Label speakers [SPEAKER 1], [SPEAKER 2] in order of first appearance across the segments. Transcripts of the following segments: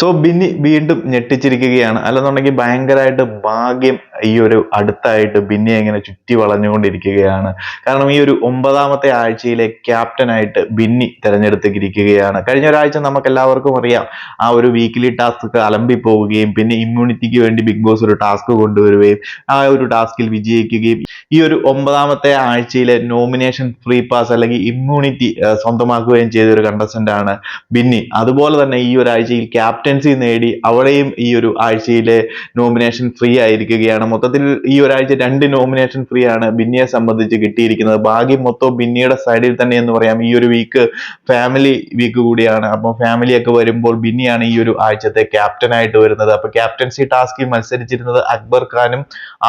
[SPEAKER 1] So Binny വീണ്ടും ഞെട്ടിച്ചിരിക്കുകയാണ്. അല്ലെന്നുണ്ടെങ്കിൽ ഭയങ്കരമായിട്ട് ഭാഗ്യം ഈ ഒരു അടുത്തായിട്ട് ബിന്നി ഇങ്ങനെ ചുറ്റി വളഞ്ഞുകൊണ്ടിരിക്കുകയാണ്. കാരണം ഈ ഒരു ഒമ്പതാമത്തെ ആഴ്ചയിലെ ക്യാപ്റ്റനായിട്ട് ബിന്നി തിരഞ്ഞെടുത്തിരിക്കുകയാണ്. കഴിഞ്ഞ ഒരാഴ്ച നമുക്ക് എല്ലാവർക്കും അറിയാം ആ ഒരു വീക്കിലി ടാസ്ക് അലമ്പി പോവുകയും പിന്നെ ഇമ്മ്യൂണിറ്റിക്ക് വേണ്ടി ബിഗ് ബോസ് ഒരു ടാസ്ക് കൊണ്ടുവരികയും ആ ഒരു ടാസ്കിൽ വിജയിക്കുകയും. ഈ ഒരു ഒമ്പതാമത്തെ ആഴ്ചയിലെ നോമിനേഷൻ ഫ്രീ പാസ് അല്ലെങ്കിൽ ഇമ്മ്യൂണിറ്റി സ്വന്തമാക്കുകയും ചെയ്ത ഒരു കണ്ടസ്റ്റന്റ് ആണ് ബിന്നി. അതുപോലെ തന്നെ ഈ ഒരാഴ്ചയിൽ ക്യാപ്റ്റൻസി നേടി അവളെയും ഈ ഒരു ആഴ്ചയിലെ നോമിനേഷൻ ഫ്രീ ആയിരിക്കുകയാണ്. മൊത്തത്തിൽ ഈ ഒരാഴ്ച രണ്ട് നോമിനേഷൻ ഫ്രീ ആണ് ബിന്നിയെ സംബന്ധിച്ച് കിട്ടിയിരിക്കുന്നത്. ബാക്കി മൊത്തം ബിന്നിയുടെ സൈഡിൽ തന്നെ എന്ന് പറയാം ഈ ഒരു വീക്ക് ഫാമിലി വീക്ക് കൂടിയാണ്. അപ്പം ഫാമിലി ഒക്കെ വരുമ്പോൾ ബിന്നിയാണ് ഈ ഒരു ആഴ്ചത്തെ ക്യാപ്റ്റൻ ആയിട്ട് വരുന്നത്. അപ്പൊ ക്യാപ്റ്റൻസി ടാസ്കിൽ മത്സരിച്ചിരുന്നത് അക്ബർ ഖാനും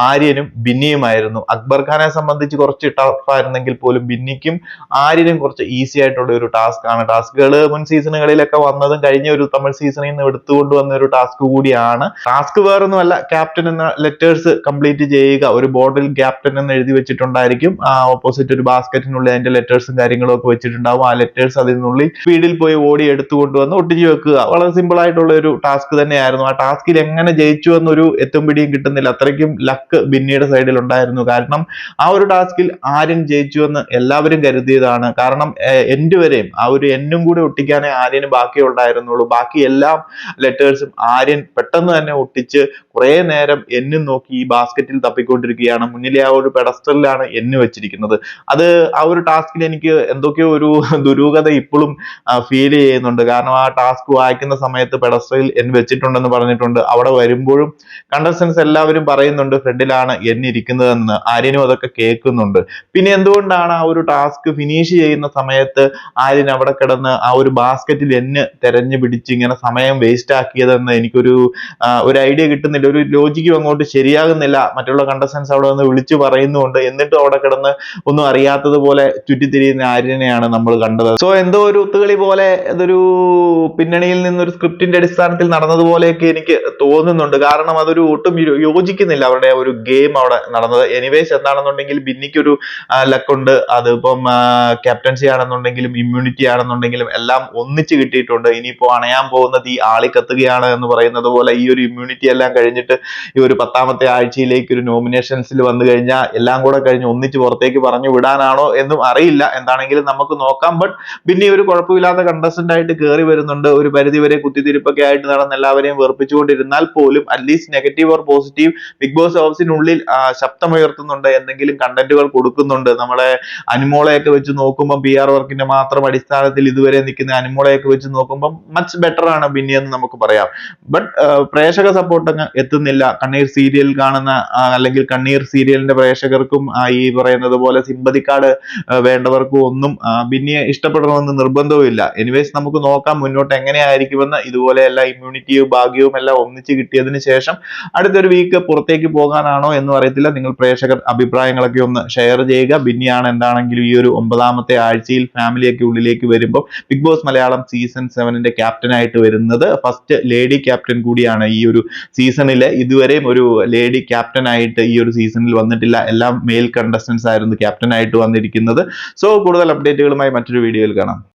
[SPEAKER 1] ആര്യനും ബിന്നിയുമായിരുന്നു. അക്ബർ ഖാനെ സംബന്ധിച്ച് കുറച്ച് ടഫ് ആയിരുന്നെങ്കിൽ പോലും ബിന്നിക്കും ആര്യനും കുറച്ച് ഈസി ആയിട്ടുള്ള ഒരു ടാസ്ക് ആണ്. ടാസ്കുകൾ മുൻ സീസണുകളിലൊക്കെ വന്നതും കഴിഞ്ഞ ഒരു തമിഴ് സീസണിൽ നിന്ന് എടുത്തുകൊണ്ട് വന്ന ഒരു ടാസ്ക് കൂടിയാണ്. ടാസ്ക് വേറൊന്നുമല്ല ക്യാപ്റ്റൻ എന്ന ലെറ്റേഴ്സ് കംപ്ലീറ്റ് ചെയ്യുക. ഒരു ബോർഡിൽ ക്യാപ്റ്റൻ എന്ന് എഴുതി വെച്ചിട്ടുണ്ടായിരിക്കും. ഓപ്പോസിറ്റ് ഒരു ബാസ്ക്കറ്റിനുള്ളിൽ അതിന്റെ ലെറ്റേഴ്സും കാര്യങ്ങളും ഒക്കെ വെച്ചിട്ടുണ്ടാവും. ആ ലെറ്റേഴ്സ് അതിനുള്ളിൽ സ്പീഡിൽ പോയി ഓടി എടുത്തുകൊണ്ട് വന്ന് ഒട്ടിച്ചു വെക്കുക. വളരെ സിമ്പിൾ ആയിട്ടുള്ള ഒരു ടാസ്ക് തന്നെയായിരുന്നു. ആ ടാസ്കിൽ എങ്ങനെ ജയിച്ചു എന്നൊരു എത്തും പിടിയും കിട്ടുന്നില്ല. അത്രയ്ക്കും ലക്ക് ബിന്നിയുടെ സൈഡിൽ ഉണ്ടായിരുന്നു. കാരണം ആ ഒരു ടാസ്കിൽ ആര്യൻ ജയിച്ചു എന്ന് എല്ലാവരും കരുതിയതാണ്. കാരണം എൻഡ് വരെയും ആ ഒരു എന്നും കൂടെ ഒട്ടിക്കാനേ ആര്യന് ബാക്കി ഉണ്ടായിരുന്നുള്ളൂ. ബാക്കി എല്ലാ ലെറ്റേഴ്സും ആര്യൻ പെട്ടെന്ന് തന്നെ ഒട്ടിച്ച് കുറെ നേരം എന്നും നോക്കി ഈ ബാസ്ക്കറ്റിൽ തപ്പിക്കൊണ്ടിരിക്കുകയാണ്. മുന്നിലെ ആ ഒരു പെഡസ്റ്റലിലാണ് എന്ന് വെച്ചിരിക്കുന്നത്. അത് ആ ഒരു ടാസ്കിൽ എനിക്ക് എന്തൊക്കെയോ ഒരു ദുരൂഹത ഇപ്പോഴും ഫീൽ ചെയ്യുന്നുണ്ട്. കാരണം ആ ടാസ്ക് വായിക്കുന്ന സമയത്ത് പെഡസ്റ്റലിൽ എൻ വെച്ചിട്ടുണ്ടെന്ന് പറഞ്ഞിട്ടുണ്ട്. അവിടെ വരുമ്പോഴും കണ്ടസ്റ്റൻസ് എല്ലാവരും പറയുന്നുണ്ട് ഫ്രണ്ടിലാണ് എൻ ഇരിക്കുന്നതെന്ന് ആര്യനും അതൊക്കെ കേൾക്കുന്നുണ്ട്. പിന്നെ എന്തുകൊണ്ടാണ് ആ ഒരു ടാസ്ക് ഫിനിഷ് ചെയ്യുന്ന സമയത്ത് ആര്യൻ അവിടെ കിടന്ന് ആ ഒരു ബാസ്ക്കറ്റിൽ എന്ന് തെരഞ്ഞു പിടിച്ച് ഇങ്ങനെ സമയം വേസ്റ്റ് ആക്കിയതെന്ന് എനിക്കൊരു ഒരു ഐഡിയ കിട്ടുന്നില്ല. ഒരു ലോജിക്കും അങ്ങോട്ട് ശരിയാകുന്നില്ല മറ്റുള്ള കണ്ടസ്റ്റൻസ് അവിടെ വന്ന് വിളിച്ചു പറയുന്നുണ്ട് എന്നിട്ടും അവിടെ കിടന്ന് ഒന്നും അറിയാത്തതുപോലെ ചുറ്റിത്തിരിയുന്ന ആര്യനെയാണ് നമ്മൾ കണ്ടത്. സോ എന്തോ ഒരു ഒത്തുകളി പോലെ ഇതൊരു പിന്നണിയിൽ നിന്നൊരു സ്ക്രിപ്റ്റിന്റെ അടിസ്ഥാനത്തിൽ നടന്നതുപോലെയൊക്കെ എനിക്ക് തോന്നുന്നുണ്ട്. കാരണം അതൊരു ഒട്ടും യോജിക്കുന്നില്ല അവരുടെ ഒരു ഗെയിം അവിടെ നടന്നത്. എനിവേസ് എന്താണെന്നുണ്ടെങ്കിൽ ബിന്നിക്ക് ഒരു ലക്കുണ്ട് അതിപ്പം ക്യാപ്റ്റൻസി ആണെന്നുണ്ടെങ്കിലും ഇമ്മ്യൂണിറ്റി ആണെന്നുണ്ടെങ്കിലും എല്ലാം ഒന്നിച്ച് കിട്ടിയിട്ടുണ്ട്. ഇനിയിപ്പോൾ അണയാൻ പോകുന്നത് ഈ ആളി കത്തുകയാണ് എന്ന് പറയുന്നത് പോലെ ഈ ഒരു ഇമ്മ്യൂണിറ്റി എല്ലാം കഴിഞ്ഞിട്ട് ഈ ഒരു പത്താമത്തെ ആഴ്ചയിലേക്ക് ഒരു നോമിനേഷൻസിൽ വന്നു കഴിഞ്ഞാൽ എല്ലാം കൂടെ കഴിഞ്ഞ് ഒന്നിച്ച് പുറത്തേക്ക് പറഞ്ഞു വിടാനാണോ എന്നും അറിയില്ല. എന്താണെങ്കിലും നമുക്ക് നോക്കാം. ബട്ട് പിന്നെ ഒരു കുഴപ്പമില്ലാത്ത കണ്ടസ്റ്റന്റ് ആയിട്ട് കയറി വരുന്നുണ്ട്. ഒരു പരിധി വരെ കുത്തിത്തിരിപ്പൊക്കെ ആയിട്ട് നടന്ന് എല്ലാവരെയും വെറുപ്പിച്ചുകൊണ്ടിരുന്നാൽ പോലും at least negative or positive Bigg Boss ഹൗസിനുള്ളിൽ ശബ്ദമുയർത്തുന്നുണ്ട്. എന്തെങ്കിലും കണ്ടന്റുകൾ കൊടുക്കുന്നുണ്ട്. നമ്മളെ അനുമോളെയൊക്കെ വെച്ച് നോക്കുമ്പോൾ ബി ആർ വർക്കിന്റെ മാത്രം അടിസ്ഥാനത്തിൽ ഇതുവരെ നിൽക്കുന്ന അനുമോളെയൊക്കെ വെച്ച് നോക്കുമ്പോൾ മച്ച് ബെറ്റർ ആണ് ബിന്നി എന്ന് നമുക്ക് പറയാം. ബട്ട് പ്രേക്ഷക സപ്പോർട്ട് അങ്ങ് എത്തുന്നില്ല. കണ്ണീർ സീരിയൽ കാണുന്ന അല്ലെങ്കിൽ കണ്ണീർ സീരിയലിന്റെ പ്രേക്ഷകർക്കും ഈ പറയുന്നത് പോലെ സിമ്പതി കാർഡ് വേണ്ടവർക്കും ഒന്നും ബിന്നിയെ ഇഷ്ടപ്പെടണമെന്ന് നിർബന്ധവും ഇല്ല. എനിവേസ് നമുക്ക് നോക്കാം മുന്നോട്ട് എങ്ങനെയായിരിക്കുമെന്ന്. ഇതുപോലെ എല്ലാ ഇമ്മ്യൂണിറ്റിയും ഭാഗ്യവും എല്ലാം ഒന്നിച്ച് കിട്ടിയതിന് ശേഷം അടുത്തൊരു വീക്ക് പുറത്തേക്ക് പോകാനാണോ എന്ന് അറിയത്തില്ല. നിങ്ങൾ പ്രേക്ഷകർ അഭിപ്രായങ്ങളൊക്കെ ഒന്ന് ഷെയർ ചെയ്യുക. ബിന്നിയാണ് എന്താണെങ്കിലും ഈ ഒരു ഒമ്പതാമത്തെ ആഴ്ചയിൽ ഫാമിലിയൊക്കെ ഉള്ളിലേക്ക് വരുമ്പോൾ ബിഗ് ബോസ് മലയാളം സീസൺ സെവനിന്റെ ക്യാപ്റ്റൻ ആയിട്ട് വരുന്നത്. ഫസ്റ്റ് ലേഡി ക്യാപ്റ്റൻ കൂടിയാണ് ഈ ഒരു സീസണിലെ ഇതുവരെയും ഒരു ലേഡി ക്യാപ്റ്റൻ ആയിട്ട് ഈ ഒരു സീസണിൽ വന്നിട്ടില്ല. എല്ലാം മെയിൽ കണ്ടസ്റ്റൻസ് ആയിരുന്നു ക്യാപ്റ്റൻ ആയിട്ട് വന്നിരിക്കുന്നത്. സോ കൂടുതൽ അപ്ഡേറ്റുകളുമായി മറ്റൊരു വീഡിയോയിൽ കാണാം.